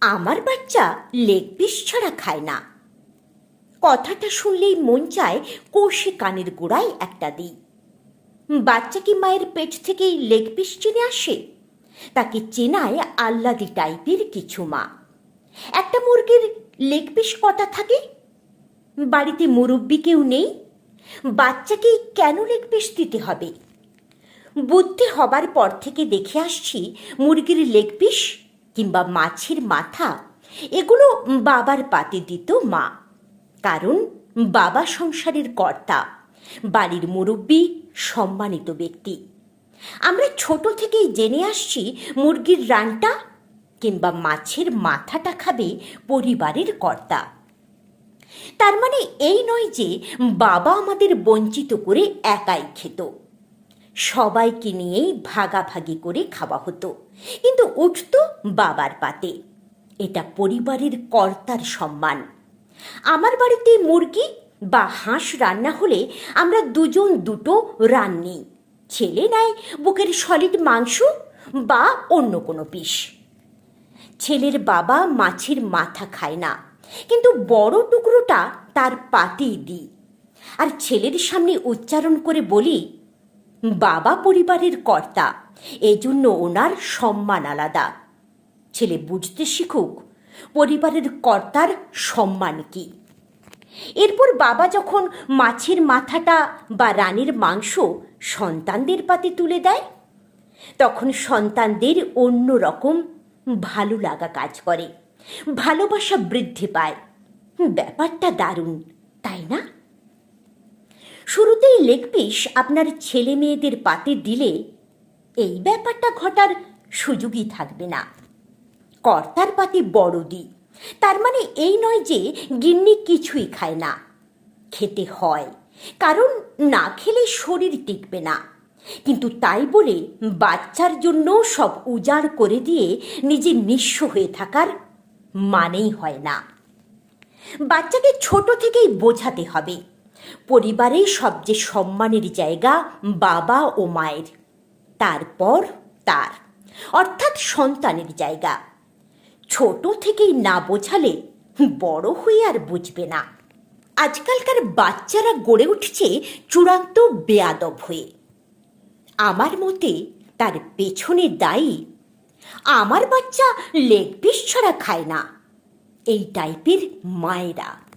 আমার বাচ্চা leg piece ছাড়া খায় না। কথাটা শুনলেই মন চায় কষে কানের গোড়ায় একটা দিই। বাচ্চা কি মায়ের পেট থেকেই লেগ পিস চিনে আসে? তাকে চেনায় আহ্লাদি টাইপের কিছু মা। একটা মুরগির লেগ পিস কটা থাকে? বাড়িতে মুরব্বি কেউ নেই? বাচ্চাকে কেন লেগ পিস দিতে হবে? বুদ্ধি হবার পর থেকে দেখে আসছি মুরগির লেগ পিস কিংবা মাছের মাথা, এগুলো বাবার পাতে দিত মা। কারণ বাবা সংসারের কর্তা, বাড়ির মুরব্বী, সম্মানিত ব্যক্তি। আমরা ছোট থেকেই জেনে আসছি মুরগির রানটা কিংবা মাছের মাথাটা খাবে পরিবারের কর্তা। তার মানে এই নয় যে বাবা আমাদের বঞ্চিত করে একাই খেত। সবাইকে নিয়েই ভাগাভাগি করে খাওয়া হতো। কিন্তু উঠত বাবার পাতে। এটা পরিবারের কর্তার সম্মান। আমার বাড়িতে মুরগি বা হাঁস রান্না হলে আমরা দুজন দুটো রান্নি ছেলে নেয় বুকের সলিড মাংস বা অন্য কোনো পিস। ছেলের বাবা মাছের মাথা খায় না, কিন্তু বড় টুকরোটা তার পাতেই দিই। আর ছেলের সামনে উচ্চারণ করে বলি বাবা পরিবারের কর্তা। এজন্য ওনার সম্মান আলাদা। ছেলে বুঝতে শিখুক, পরিবারের কর্তার সম্মান কি। এরপর বাবা যখন মাছের মাথাটা বা রানীর মাংস সন্তানদের পাতে তুলে দেয়, তখন সন্তানদের অন্য রকম ভালো লাগা কাজ করে। ভালোবাসা বৃদ্ধি পায়। ব্যাপারটা দারুণ, তাই না? শুরুতেই লেগ পিস আপনার ছেলে মেয়েদের পাতে দিলে এই ব্যাপারটা ঘটার সুযোগই থাকবে না। কর্তার পাতে বড় দিই। তার মানে এই নয় যে গিন্নি কিছুই খায় না। খেতে হয়। কারণ না খেলে শরীর টিকবে না। কিন্তু তাই বলে বাচ্চার জন্য সব উজাড় করে দিয়ে নিজে নিঃস্ব হয়ে থাকার মানেই হয় না। বাচ্চাকে ছোট থেকেই বোঝাতে হবে। পরিবারের সবচেয়ে সম্মানের জায়গা বাবা ও মায়ের। তারপর তার, অর্থাৎ সন্তানের জায়গা। ছোট থেকেই না বোঝালে বড় হয়ে আর বুঝবে না। আজকালকার বাচ্চারা গড়ে উঠছে চূড়ান্ত বেয়াদব হয়ে। আমার মতে তার পেছনে দায়ী, আমার বাচ্চা লেগ পিস ছাড়া খায় না। এই টাইপের মায়েরা।